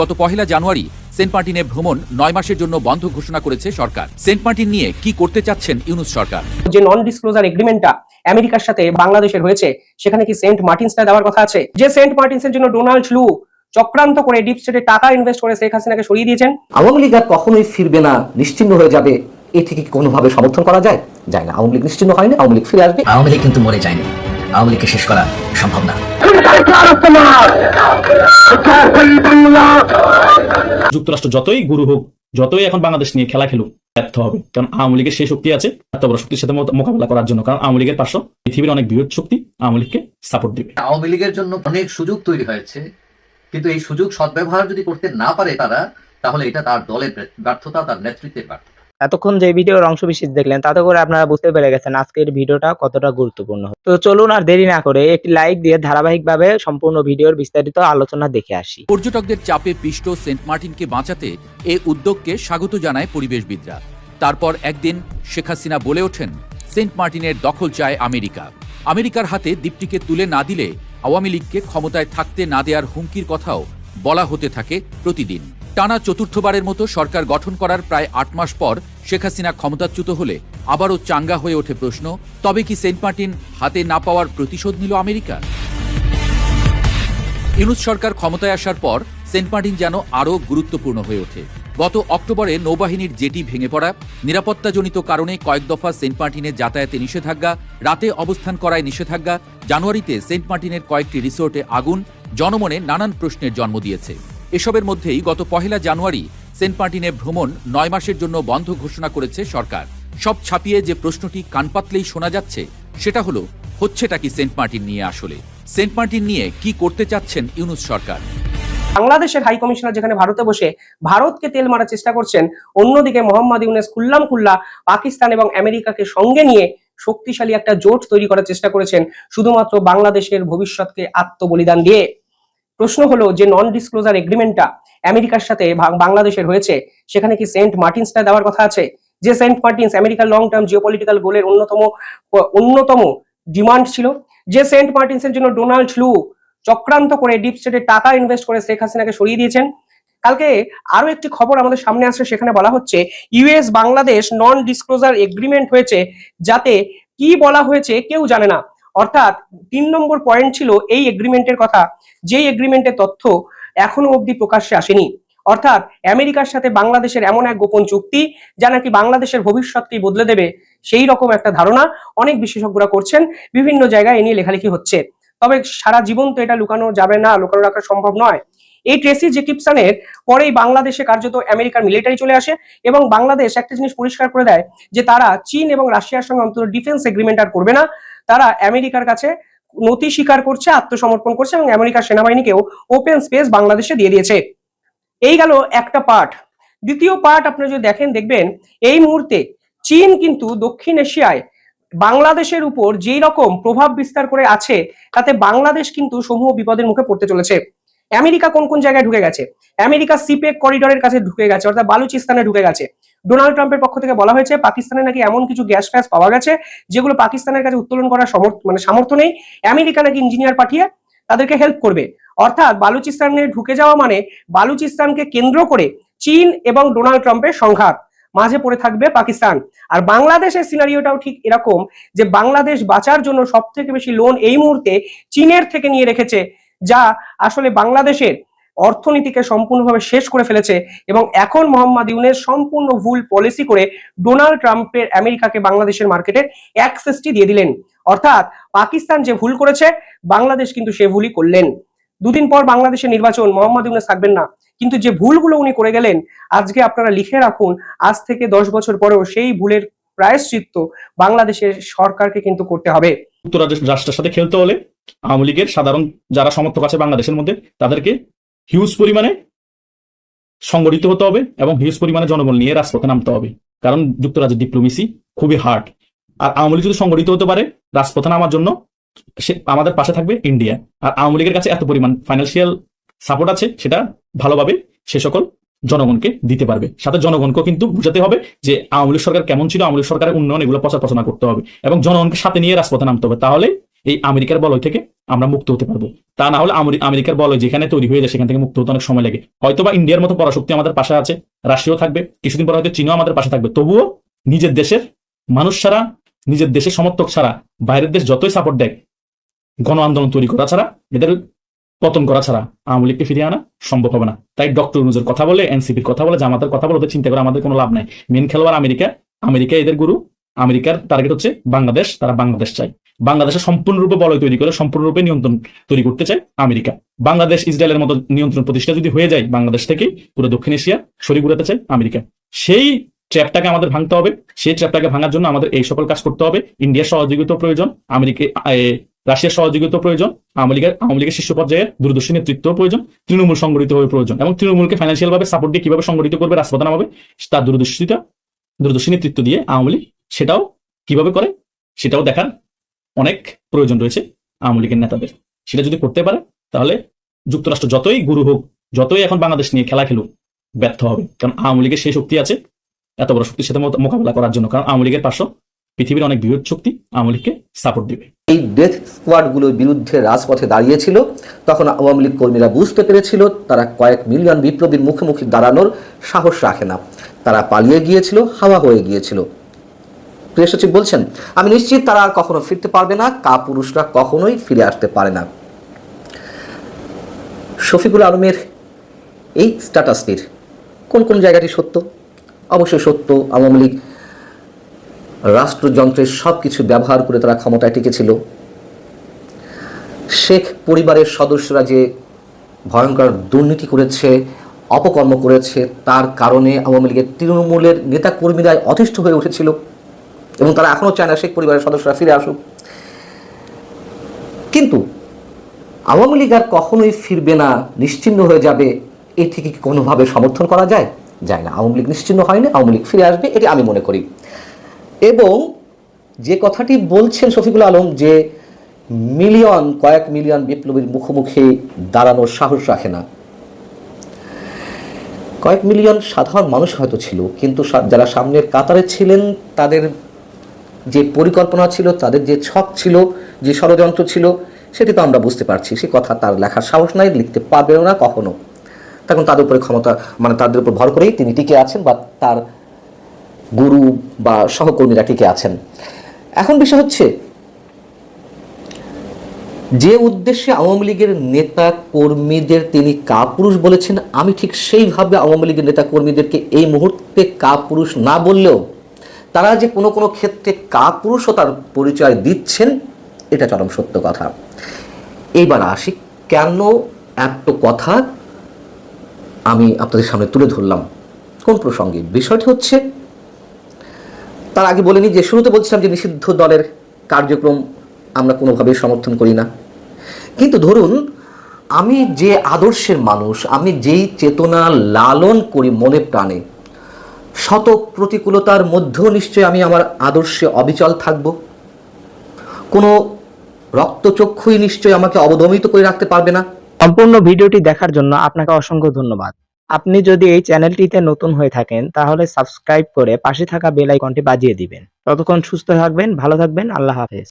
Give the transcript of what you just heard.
গত পহেলা জানুয়ারি সেন্ট মার্টিনে ভ্রমণ নয় মাসের জন্য বন্ধ ঘোষণা করেছে সরকার। সেন্ট মার্টিন নিয়ে কি করতে চাচ্ছেন ইউনুস সরকার? যে নন ডিসক্লোজার এগ্রিমেন্টটা আমেরিকার সাথে বাংলাদেশের হয়েছে সেখানে কি সেন্ট মার্টিনসটা দেওয়ার কথা আছে? যে সেন্ট মার্টিনসের জন্য ডোনাল্ড লু চক্রান্ত করে ডিপ স্টেটে টাকা ইনভেস্ট করে শেখ হাসিনাকে সরিয়ে দিয়েছেন আওয়ামী লীগ আর কখনোই ফিরবে না নিশ্চিন্ন হয়ে যাবে। এটিকে কি কোনোভাবে সমর্থন করা যায়? যায় না আওয়ামী লীগ নিশ্চিন্ন হয়নি আওয়ামী লীগ ফিরে আসবে। আওয়ামী লীগ কিন্তু মরে যায়নি। আওয়ামী লীগকে শেষ করা সম্ভব না। যুক্তরাষ্ট্র যতই গুরু হোক যতই এখন বাংলাদেশ নিয়ে খেলা খেলুক ব্যর্থ হবে। কারণ আওয়ামী লীগের সেই শক্তি আছে এত বড় শক্তির সাথে মোকা- মোকাবেলা করার জন্য। কারণ আওয়ামী লীগের পার্শ্ব পৃথিবীর অনেক বৃহৎ শক্তি আওয়ামী লীগকে সাপোর্ট দিবে। আওয়ামী লীগের জন্য অনেক সুযোগ তৈরি হয়েছে কিন্তু এই সুযোগ সদ্ব্যবহার যদি করতে না পারে তারা তাহলে এটা তার দলের ব্যর্থতা তার নেতৃত্বের ব্যর্থতা। এতক্ষণ যে ভিডিওর অংশ বিশেষ দেখলেন, তাতে করে আপনারা বুঝতে পেরে গেছেন আজকের ভিডিওটা কতটা গুরুত্বপূর্ণ। তো চলুন আর দেরি না করে একটি লাইক দিয়ে ধারাবাহিকভাবে সম্পূর্ণ ভিডিওর বিস্তারিত আলোচনা দেখে আসি। পর্যটকদের চাপে পিষ্ট সেন্ট মার্টিনকে বাঁচাতে এ উদ্যোগকে স্বাগত জানায় পরিবেশবিদরা। তারপর একদিন শেখ হাসিনা বলে ওঠেন, সেন্ট মার্টিনের দখল চায় আমেরিকা। আমেরিকার হাতে দ্বীপটিকে তুলে না দিলে আওয়ামী লীগকে ক্ষমতায় থাকতে না দেওয়ার হুমকির কথাও বলা হতে থাকে প্রতিদিন। টানা চতুর্থবারের মতো সরকার গঠন করার প্রায় আট মাস পর শেখ হাসিনা ক্ষমতাচ্যুত হলে আবারও চাঙ্গা হয়ে ওঠে প্রশ্ন, তবে কি সেন্ট মার্টিন হাতে না পাওয়ার প্রতিশোধ নিল আমেরিকা? ইউনুস সরকার ক্ষমতায় আসার পর সেন্ট মার্টিন যেন আরও গুরুত্বপূর্ণ হয়ে ওঠে। গত অক্টোবরে নৌবাহিনীর জেটি ভেঙে পড়া, নিরাপত্তাজনিত কারণে কয়েক দফা সেন্ট মার্টিনে যাতায়াতে নিষেধাজ্ঞা, রাতে অবস্থান করায় নিষেধাজ্ঞা, জানুয়ারিতে সেন্ট মার্টিনের কয়েকটি রিসোর্টে আগুন, জনমনে নানান প্রশ্নের জন্ম দিয়েছে। এসবের মধ্যেই গত পহেলা জানুয়ারি সেন্ট মার্টিনে ভ্রমণ নয় মাসের জন্য বন্ধ ঘোষণা করেছে সরকার। সব ছাপিয়ে যে প্রশ্নটি কান পাতলেই শোনা যাচ্ছে, সেটা হলো, হচ্ছেটা কি সেন্ট মার্টিন নিয়ে আসলে? সেন্ট মার্টিন নিয়ে কি করতে চাচ্ছেন ইউনুস সরকার? বাংলাদেশের হাই কমিশনার যেখানে ভারতে বসে ভারতকে তেল মারার চেষ্টা করছেন, অন্যদিকে মোহাম্মদ ইউনেস কুল্লাম খুল্লা পাকিস্তান এবং আমেরিকাকে সঙ্গে নিয়ে শক্তিশালী একটা জোট তৈরি করার চেষ্টা করেছেন, শুধুমাত্র বাংলাদেশের ভবিষ্যৎকে আত্মবলিদান দিয়ে। প্রশ্ন হলো যে নন ডিসক্লোজার এগ্রিমেন্টটা আমেরিকার সাথে বাংলাদেশের হয়েছে, সেখানে কি সেন্ট মার্টিনসটা দেওয়ার কথা আছে? যে সেন্ট মার্টিনস আমেরিকার লং টার্ম জিওপলিটিক্যাল গোলের অন্যতম অন্যতম ডিমান্ড ছিল, যে সেন্ট মার্টিনসের জন্য ডোনাল্ড লু চক্রান্ত করে ডিপ স্টেটে টাকা ইনভেস্ট করে শেখ হাসিনাকে সরিয়ে দিয়েছেন। কালকে আরও একটি খবর আমাদের সামনে আসছে, সেখানে বলা হচ্ছে US Bangladesh non disclosure agreement হয়েছে, যাতে কি বলা হয়েছে কেউ জানে না। অর্থাৎ তিন নম্বর পয়েন্ট ছিল এই এগ্রিমেন্টের কথা। যেই এগ্রিমেন্টের তথ্য এখনও অবধি প্রকাশ্যে আসেনি। অর্থাৎ আমেরিকার সাথে বাংলাদেশের এমন এক গোপন চুক্তি, যা নাকি বাংলাদেশের ভবিষ্যৎকেই বদলে দেবে, সেই রকম একটা ধারণা অনেক বিশেষজ্ঞরা করছেন। বিভিন্ন জায়গায় এ নিয়ে লেখালেখি হচ্ছে। তবে সারা জীবন তো এটা লুকানো যাবে না, লুকানো রাখা সম্ভব নয়। এই ট্রেসি জেকিপসনের পরেই বাংলাদেশে কার্যত আমেরিকার মিলিটারি চলে আসে এবং বাংলাদেশ একটা জিনিস পরিষ্কার করে দেয় যে তারা চীন এবং রাশিয়ার সঙ্গে অন্তত ডিফেন্স এগ্রিমেন্ট আর করবে না। তারা আমেরিকার কাছে নতি স্বীকার করছে, আত্মসমর্পণ করছে এবং আমেরিকার সেনাবাহিনীকেও ওপেন স্পেস বাংলাদেশে দিয়ে দিয়েছে। এই গেল একটা পার্ট দ্বিতীয় পার্ট আপনি যদি দেখেন, দেখবেন এই মুহূর্তে চীন কিন্তু দক্ষিণ এশিয়ায় বাংলাদেশের উপর যেই রকম প্রভাব বিস্তার করে আছে, তাতে বাংলাদেশ কিন্তু সমূহ বিপদের মুখে পড়তে চলেছে। আমেরিকা কোন কোন জায়গায় ঢুকে গেছে? আমেরিকা সিপেক করিডোরের কাছে ঢুকে গেছে, অর্থাৎ বালুচিস্তানে ঢুকে গেছে। ডোনাল্ড ট্রাম্পের পক্ষ থেকে বলা হয়েছে, পাকিস্তানে নাকি এমন কিছু গ্যাস ফ্যাস পাওয়া গেছে, যেগুলো পাকিস্তানের কাছে উত্তোলন করার সমর্থ মানে সামর্থ্য নেই। আমেরিকা নাকি ইঞ্জিনিয়ার পাঠিয়ে তাদেরকে হেল্প করবে। অর্থাৎ বালুচিস্তানে ঢুকে যাওয়া মানে বালুচিস্তানকে কেন্দ্র করে চীন এবং ডোনাল্ড ট্রাম্পের সংঘাত মাঝে পড়ে থাকবে পাকিস্তান। আর বাংলাদেশের সিনারিওটাও ঠিক এরকম যে বাংলাদেশ বাঁচার জন্য সব থেকে বেশি লোন এই মুহূর্তে চীনের থেকে নিয়ে রেখেছে যা আসলে বাংলাদেশের অর্থনীতিকে সম্পূর্ণভাবে শেষ করে ফেলেছে এবং এখন মোহাম্মদ ইউনের সম্পূর্ণ ভুল পলিসি করে ডোনাল্ড ট্রাম্পের আমেরিকাকে বাংলাদেশের মার্কেটে অ্যাক্সেসটি দিয়ে দিলেন। অর্থাৎ পাকিস্তান যে ভুল করেছে, বাংলাদেশ কিন্তু সে ভুলই করলেন। দুদিন পর বাংলাদেশের নির্বাচন, মোহাম্মদ ইউনুস থাকবেন না। কিন্তু যে ভুলগুলো উনি করে গেলেন, আজকে আপনারা লিখে রাখুন, আজ থেকে দশ বছর পরেও সেই ভুলের প্রায়শ্চিত্ত বাংলাদেশের সরকারকে কিন্তু করতে হবে। রাষ্ট্রের সাথে খেলতে হলে আওয়ামী লীগের সাধারণ যারা সমর্থক আছে বাংলাদেশের মধ্যে, তাদেরকে হিউজ পরিমাণে সংগঠিত হতে হবে এবং হিউজ পরিমাণে জনবল নিয়ে রাজপথে নামতে হবে। কারণ যুক্তরাজ্যের ডিপ্লোমেসি খুবই হার্ড আর আওয়ামী লীগ যদি সংগঠিত হতে পারে, রাজপথে নামার জন্য সে আমাদের পাশে থাকবে ইন্ডিয়া আর আওয়ামী লীগের কাছে এত পরিমাণ ফাইন্যান্সিয়াল সাপোর্ট আছে, সেটা ভালোভাবে সে সকল জনগণকে দিতে পারবে। সাথে জনগণকেও কিন্তু বুঝাতে হবে যে আওয়ামী লীগ সরকার কেমন ছিল, আওয়ামী লীগ সরকারের উন্নয়ন এগুলো প্রচার প্রচারণা করতে হবে এবং জনগণকে সাথে নিয়ে রাজপথে নামতে হবে। তাহলে এই আমেরিকার বলয় থেকে আমরা মুক্ত হতে পারব। তা না হলে আমেরিকার বলয় যেখানে তৈরি হয়ে যায়, সেখান থেকে মুক্ত হতে অনেক সময় লাগে। হয়তো বা ইন্ডিয়ার মতো পরাশক্তি আমাদের পাশে আছে, রাশিয়াও থাকবে, কিছুদিন পর হয়তো চীনও আমাদের পাশে থাকবে। তবুও নিজের দেশের মানুষ ছাড়া, নিজের দেশের সমর্থক ছাড়া, বাইরের দেশ যতই সাপোর্ট দেয় গণ আন্দোলন তৈরি করা ছাড়া, এদের পতন করা ছাড়া আওয়ামী লীগকে ফিরিয়ে আনা সম্ভব হবে না। তাই ডক্টর ইউনুসের কথা বলে, এনসিপির কথা বলে, জামাতের কথা বলে, ওদের চিন্তা করে আমাদের কোনো লাভ নাই। মেন খেলোয়াড় আমেরিকা আমেরিকা এদের গুরু, আমেরিকার টার্গেট হচ্ছে বাংলাদেশ, তারা বাংলাদেশ চায়। বাংলাদেশের সম্পূর্ণরূপে বলয় তৈরি করে, সম্পূর্ণরূপে নিয়ন্ত্রণ তৈরি করতে চায় আমেরিকা। বাংলাদেশ, ইসরায়েলের মতো নিয়ন্ত্রণ প্রতিষ্ঠা যদি হয়ে যায় বাংলাদেশ থেকে পুরো দক্ষিণ এশিয়া সরি ঘুরাতে চায় আমেরিকা। সেই ট্র্যাপটাকে আমাদের ভাঙতে হবে, সেই ট্র্যাপটাকে ভাঙার জন্য আমাদের এই সকল কাজ করতে হবে। ইন্ডিয়ার সহযোগিতা প্রয়োজন, আমেরিকা রাশিয়ার সহযোগিতা প্রয়োজন আওয়ামী লীগের আওয়ামী লীগের শীর্ষ পর্যায়ে দূরদর্শী নেতৃত্ব প্রয়োজন, তৃণমূল সংগঠিত হয়ে প্রয়োজন এবং তৃণমূলকে ফাইন্যান্সিয়াল ভাবে সাপোর্ট দিয়ে কীভাবে সংগঠিত করবে রাজপ্রধান হবে তার দূরদর্শিতা, দূরদর্শী নেতৃত্ব দিয়ে আওয়ামী লীগ সেটাও কীভাবে করে, সেটাও দেখার অনেক প্রয়োজন রয়েছে আওয়ামী লীগের নেতাদের। সেটা যদি করতে পারে, তাহলে যুক্তরাষ্ট্র যতই গুরু হোক, যতই এখন বাংলাদেশ নিয়ে খেলা খেলুক, ব্যর্থ হবে। কারণ আওয়ামী লীগের সেই শক্তি আছে, এত বড় শক্তির সাথে মোকাবেলা করার জন্য। কারণ আওয়ামী লীগের পার্শ্ব পৃথিবীর অনেক বৃহৎ শক্তি আওয়ামী লীগকে সাপোর্ট দিবে। এই ডেথ স্কোয়াডগুলোর বিরুদ্ধে রাজপথে দাঁড়িয়েছিল, তখন আওয়ামী লীগ কর্মীরা বুঝতে পেরেছিল, তারা কয়েক মিলিয়ন বিপ্লবীর মুখোমুখি দাঁড়ানোর সাহস রাখে না। তারা পালিয়ে গিয়েছিল, হাওয়া হয়ে গিয়েছিল। প্রিয় সচিব বলছেন, আমি নিশ্চিত তারা আর কখনো ফিরতে পারবে না কা পুরুষরা কখনোই ফিরে আসতে পারে না। শফিকুল আলমের এই স্ট্যাটাসটির কোন কোন জায়গাটি সত্য? অবশ্যই সত্য, আওয়ামী লীগ রাষ্ট্রযন্ত্রের সব কিছু ব্যবহার করে তারা ক্ষমতায় টিকেছিল। শেখ পরিবারের সদস্যরা যে ভয়ঙ্কর দুর্নীতি করেছে, অপকর্ম করেছে, তার কারণে আওয়ামী লীগের তৃণমূলের নেতাকর্মীরা অতিষ্ঠ হয়ে উঠেছিল। এবং তারা এখনও চায় না শেখ পরিবারের সদস্যরা ফিরে আসুক। কিন্তু আওয়ামী লীগ আর কখনোই ফিরবে না নিশ্চিহ্ন হয়ে যাবে এটি কি কোনোভাবে সমর্থন করা যায়? যায় না। আওয়ামী লীগ নিশ্চিহ্ন হয়নি, আওয়ামী লীগ ফিরে আসবে, এটি আমি মনে করি। এবং যে কথাটি বলছেন শফিকুল আলম যে মিলিয়ন, কয়েক মিলিয়ন বিপ্লবীর মুখোমুখি দাঁড়ানোর সাহস রাখে না। কয়েক মিলিয়ন সাধারণ মানুষ হয়তো ছিল, কিন্তু যারা সামনের কাতারে ছিলেন, তাদের যে পরিকল্পনা ছিল, তাদের যে ছক ছিল, যে ষড়যন্ত্র ছিল, সেটি তো আমরা বুঝতে পারছি। সে কথা তার লেখার সাহস নাই, লিখতে পারবেও না কখনো। তখন তাদের উপরে ক্ষমতা মানে তাদের উপর ভর করেই তিনি টিকে আছেন বা তার গুরু বা সহকর্মীরা টিকে আছেন। এখন বিষয় হচ্ছে, যে উদ্দেশ্যে আওয়ামী লীগের নেতা কর্মীদের তিনি কাপুরুষ বলেছেন, আমি ঠিক সেইভাবে আওয়ামী লীগের নেতা কর্মীদেরকে এই মুহূর্তে কাপুরুষ না বললেও তারা যে কোনো কোনো ক্ষেত্রে কাপুরুষতার পরিচয় দিচ্ছেন, এটা চরম সত্য কথা। এইবার আসি, কেন এত কথা আমি আপনাদের সামনে তুলে ধরলাম? কোন প্রসঙ্গে? বিষয়টি হচ্ছে, তার আগে বলিনি যে শুরুতে বলছিলাম যে নিষিদ্ধ দলের কার্যক্রম আমরা কোনোভাবেই সমর্থন করি না। কিন্তু ধরুন, আমি যে আদর্শের মানুষ, আমি যেই চেতনা লালন করি মনে প্রাণে শত প্রতিকূলতার মধ্যেও নিশ্চয় আমি আমার আদর্শে অবিচল থাকব। কোনো রক্তচক্ষুই নিশ্চয় আমাকে অবদমিত করে রাখতে পারবে না। সম্পূর্ণ ভিডিওটি দেখার জন্য আপনাকে অসংখ্য ধন্যবাদ। আপনি যদি এই চ্যানেলটিতে নতুন হয়ে থাকেন, তাহলে সাবস্ক্রাইব করে পাশে থাকা বেল আইকনটি বাজিয়ে দিবেন। ততক্ষণ সুস্থ থাকবেন, ভালো থাকবেন, আল্লাহ হাফেজ।